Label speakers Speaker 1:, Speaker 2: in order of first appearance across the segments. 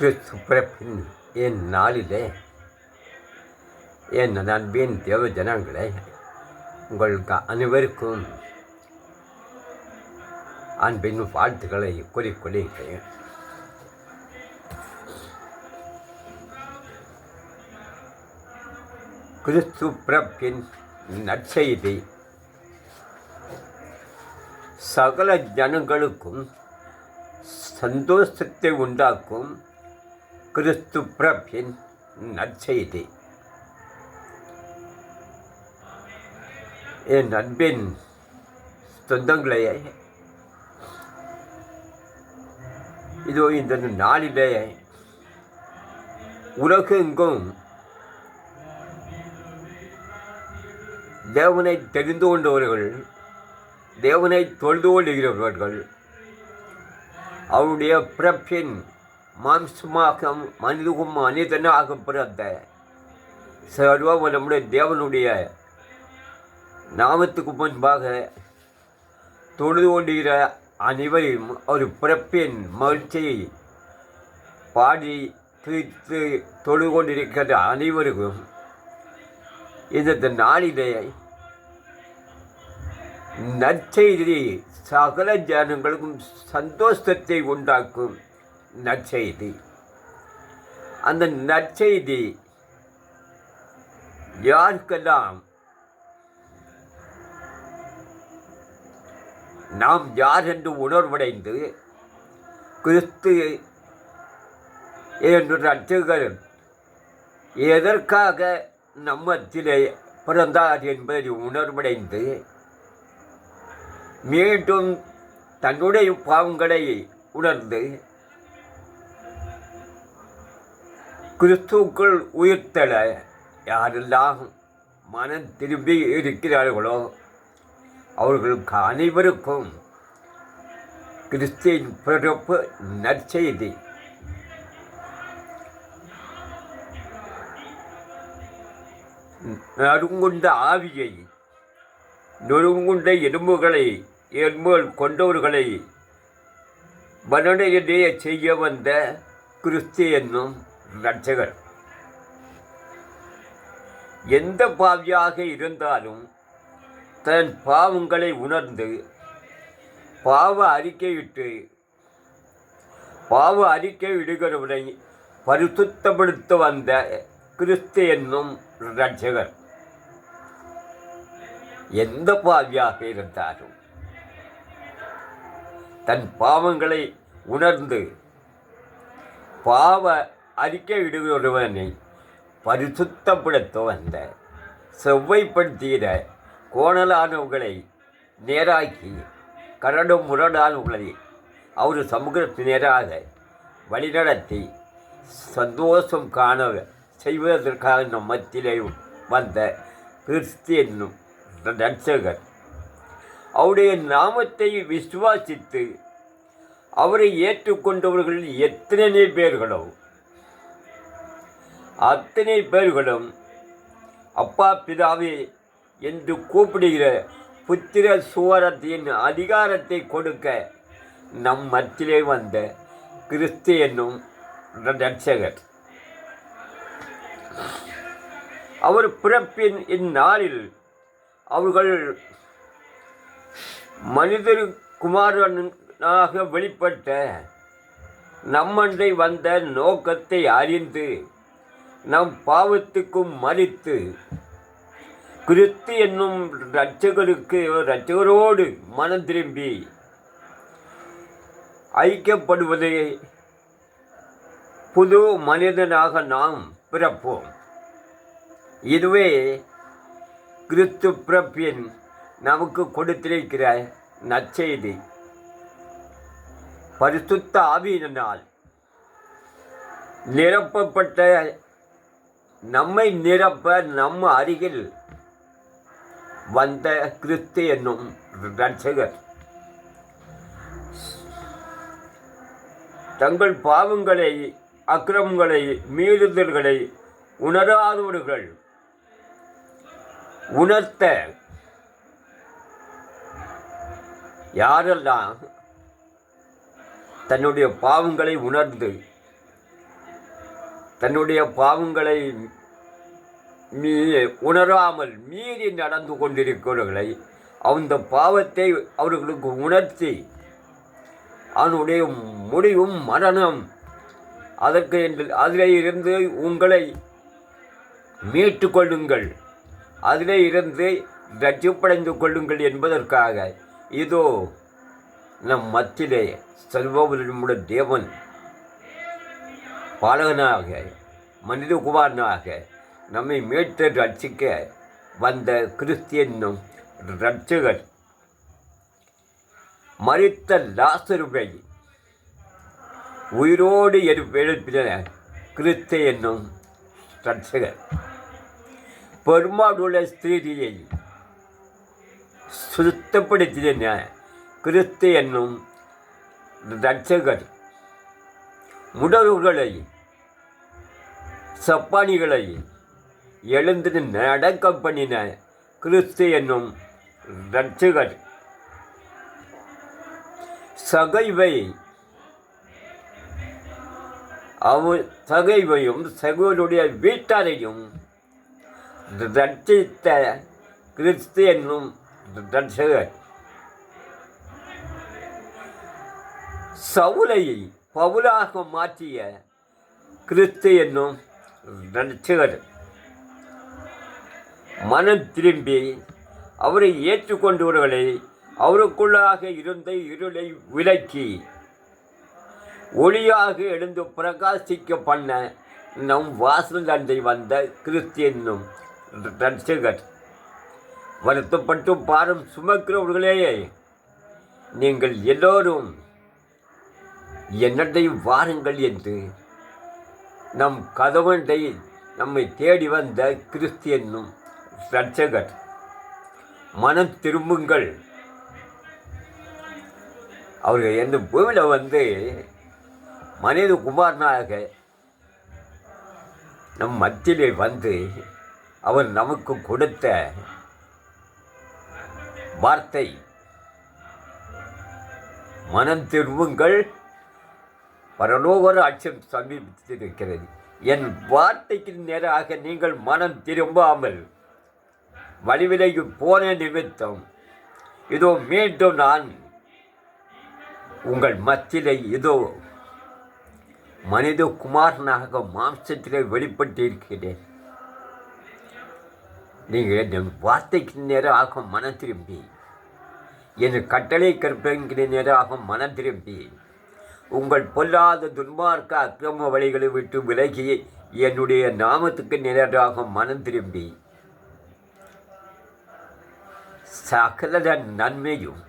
Speaker 1: கிறிஸ்து பிறப்பின் என் நாளிலே என் நண்பின் தேவ ஜனங்களே உங்களுக்கு அனைவருக்கும் அன்பின் வாழ்த்துக்களை கூறிக்கொள்கிறேன். கிறிஸ்து பிறப்பின் நற்செய்தி. சகல ஜனங்களுக்கும் சந்தோஷத்தை உண்டாக்கும் கிறிஸ்து பிரபின் நற்செய்தி. என் அன்பின் சொந்தங்களே இதோ இந்த நாளிலே உலகெங்கும் தேவனை தெரிந்து கொண்டவர்கள் தேவனை தொழுது கொள்கிறவர்கள் அவருடைய பிறப்பின் மாம்சமாக மனிதகும் மனிதனாக பிறந்த சர்வ நம்முடைய தேவனுடைய நாமத்துக்கு முன்பாக தொழுது கொண்டிருக்கிற அனைவரையும் ஒரு பிறப்பின் மகிழ்ச்சியை பாடி தீர்த்து தொழுது கொண்டிருக்கிற அனைவருக்கும் இந்த நாளிலே நற்செய்தி சகல ஜனங்களுக்கும் சந்தோஷத்தை உண்டாக்கும் நற்செய்தி. அந்த நற்செய்தி யாருக்கெல்லாம்? நாம் யார் என்று உணர்வடைந்து கிறிஸ்து என்று ரட்சகர் எதற்காக நம்மத்திலே பிறந்தார் என்பதை உணர்வடைந்து மீண்டும் தன்னுடைய பாவங்களை உணர்ந்து கிறிஸ்துக்குள் உயிர்த்தல யாரெல்லாம் மனம் திரும்பி இருக்கிறார்களோ அவர்களுக்கு அனைவருக்கும் கிறிஸ்தின் பிறப்பு நற்செய்தி நறுங்குண்ட ஆவியை நொறுங்குண்ட எலும்புகளை எலும்புகள் கொண்டவர்களை மனநிலைய செய்ய வந்த கிறிஸ்து என்னும் ரட்சகர் எந்த பாவியாக இருந்தாலும் தன் பாவங்களை உணர்ந்து பாவ அறிக்கையிட்டு பாவ அறிக்கை விடுகிறவனை பரிசுத்தப்படுத்த வந்த கிறிஸ்து என்னும் ரட்சகர் எந்த பாவியாக இருந்தாலும் தன் பாவங்களை உணர்ந்து பாவ அறிக்கை விடுகிறவனை பரிசுத்தப்படுத்த வந்த செவ்வைப்படுத்திய கோணலானவர்களை நேராக்கி கரடும் முரடானவர்களை அவர் சமூகத்து நேராக வழிநடத்தி சந்தோஷம் காண செய்வதற்காக நம் மத்தியிலே வந்த கிறிஸ்து என்னும் ரட்சகர் அவருடைய நாமத்தை விசுவாசித்து அவரை ஏற்றுக்கொண்டவர்கள் எத்தனை பேர்களோ அத்தனை பேர்களும் அப்பா பிதாவே என்று கூப்பிடுகிற புத்திர சுவரத்தின் அதிகாரத்தை கொடுக்க நம் மத்தியிலே வந்த கிறிஸ்து என்னும் ரட்சகர். அவர் பிறப்பின் இந்நாளில் அவர்கள் மனிதர் குமாரனாக வெளிப்பட்ட நம்மண்டை வந்த நோக்கத்தை அறிந்து நம் பாவத்துக்கும் மறித்து கிறிஸ்து என்னும் இரட்சகருக்கு இரட்சகரோடு மனம் திரும்பி ஐக்கியப்படுவதை புது மனிதனாக நாம் பிறப்போம். இதுவே கிறிஸ்து பிறப்பின் நமக்கு கொடுத்திருக்கிற நற்செய்தி. பரிசுத்த ஆவியினால் நிரப்பப்பட்ட நம்மை நிரப்ப நம்ம அருகில் வந்த கிறிஸ்து என்னும் ரட்சகர். தங்கள் பாவங்களை அக்கிரமங்களை மீறுதல்களை உணராதவர்கள் உணர்த்த யாரெல்லாம் தன்னுடைய பாவங்களை உணர்ந்து தன்னுடைய பாவங்களை மீ உணராமல் மீறி நடந்து கொண்டிருக்கிறவர்களை அந்த பாவத்தை அவர்களுக்கு உணர்த்தி அதனுடைய முடிவும் மரணம் அதற்கு என்று அதிலே இருந்து உங்களை மீட்டு கொள்ளுங்கள். அதிலே இருந்து ரட்சிப்படைந்து கொள்ளுங்கள் என்பதற்காக இதோ நம் மத்தியிலே செல்வமுடைய தேவன் பாலகனாக மனிதகுமாரனாக நம்மை மீட்டு ரட்சிக்க வந்த கிறிஸ்து என்னும் ரட்சகர் மறித்த லாசருவை உயிரோடு எழு எழுப்பின கிறிஸ்து என்னும் ரட்சகர் பெருமாடுள்ள ஸ்திரீயை சுத்தப்படுத்தின கிறிஸ்து என்னும் ரட்சகர் உணர்வுகளை சப்பானிகளை எழுந்து நடக்கம் பண்ணின கிறிஸ்து என்னும் ரட்சகர் சகைவை அவ சகைவையும் சகோருடைய வீட்டாரையும் ரட்சித்த கிறிஸ்து என்னும் ரட்சகர் சவுலையை பவுலாக மாற்றிய கிறிஸ்து என்னும் ரட்சகர் மனம் திரும்பி அவரை ஏற்றுக்கொண்டவர்களை அவருக்குள்ளாக இருந்த இருளை விலக்கி ஒளியாக எழுந்து பிரகாசிக்க பண்ண நம் வாசல் தந்தை வந்த கிறிஸ்து என்னும் ரட்சகர் வருத்தப்பட்டு பாரம் சுமக்கிறவர்களே நீங்கள் எல்லோரும் என்னத்தை வாருங்கள் என்று நம் கதவண்டை நம்மை தேடி வந்த கிறிஸ்து என்னும் ரட்சகர் மனம் திரும்புங்கள். அவர்கள் எந்த பூமியில் வந்து மனித குமாரனாக நம் மத்தியிலே வந்து அவர் நமக்கு கொடுத்த வார்த்தை மனம் திரும்புங்கள். பரலோகர அச்சம் சமீபித்திருக்கிறது என் வார்த்தைக்கு நேராக நீங்கள் மனம் திரும்பாமல் வழிவிலைக்கு போன நிமித்தம் இதோ மீண்டும் நான் உங்கள் மத்தியிலே இதோ மனித குமாரனாக மாம்சத்திலே வெளிப்பட்டு இருக்கிறேன் நீங்கள் என் வார்த்தைக்கு நேராக மனம் திரும்பி என் கட்டளை கற்பங்கிற நேராக மனம் திரும்பி உங்கள் பொல்லாத துன்மார்க்க அக்கிரம வழிகளை விட்டு விலகி என்னுடைய நாமத்துக்கு நேராக மனம் திரும்பி. சகல நன்மையும்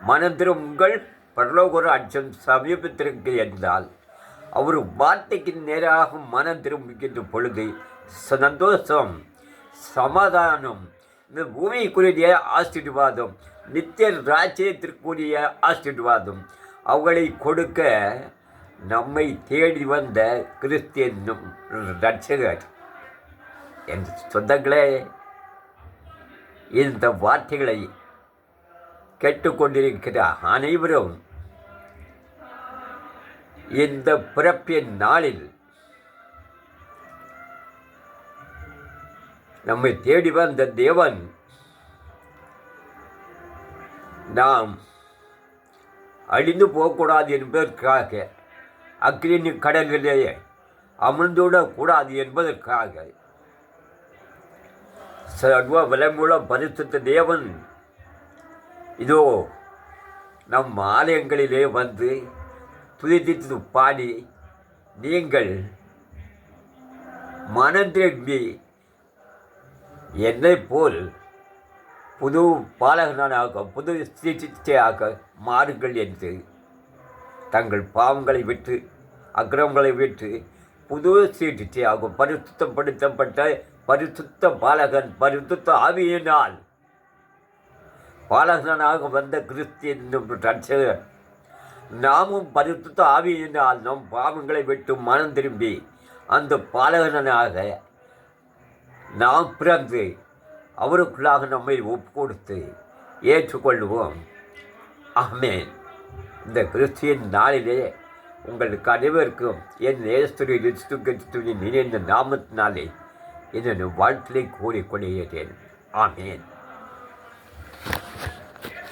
Speaker 1: மனம் திரும்புங்கள் பரலோகர அச்சம் சமீபத்திற்கு என்றால் அவர் வார்த்தைக்கு நேராக மனம் திரும்புகின்ற பொழுது சந்தோஷம் சமாதானம் இந்த பூமிக்குரிய ஆசீர்வாதம் நித்திய ராஜ்யத்திற்குரிய ஆசீர்வாதம் அவளை கொடுக்க நம்மை தேடி வந்த கிறிஸ்தியனும் ரட்சகர். என் சொந்தங்களே இந்த வார்த்தைகளை கேட்டுக்கொண்டிருக்கிற அனைவரும் இந்த பிறப்பின் நாளில் நம்மை தேடி வந்த தேவன் நாம் அழிந்து போகக்கூடாது என்பதற்காக அக்னி கடலிலேயே அமர்ந்துவிடக்கூடாது என்பதற்காக. சர்வ வளமுள்ள பரிசுத்த தேவன் இதோ நம் ஆலயங்களிலே வந்து துதித்து பாடி நீங்கள் மனம் திரும்பி என்னை போல் புது பாலகனாக புது சிகிச்சையாக மாறுங்கள் என்று தங்கள் பாவங்களை விட்டு அக்கிரமங்களை விட்டு புது சிகிச்சையாக பரிசுத்தப்படுத்தப்பட்ட பரிசுத்த பாலகன் பரிசுத்த ஆவியினால் பாலகனாக வந்த கிறிஸ்து என்னும் ரட்சகர் நாமும் பரிசுத்த ஆவியினால் நம் பாவங்களை விட்டு மனம் திரும்பி அந்த பாலகனாக நாம் பிறந்து அவருக்குள்ளாக நம்மை ஒப்பு கொடுத்து ஏற்றுக்கொள்வோம் ஆமேன். இந்த கிறிஸ்தியன் நாளிலே உங்களுக்கு அனைவருக்கும் என் ஏஸ்துரி ரிஸ்து கிறிஸ்துவின் இணைந்த நாமத்தினாலே என்னுடைய வாழ்த்திலே கூறிக்கொள்கிறேன். ஆமேன்.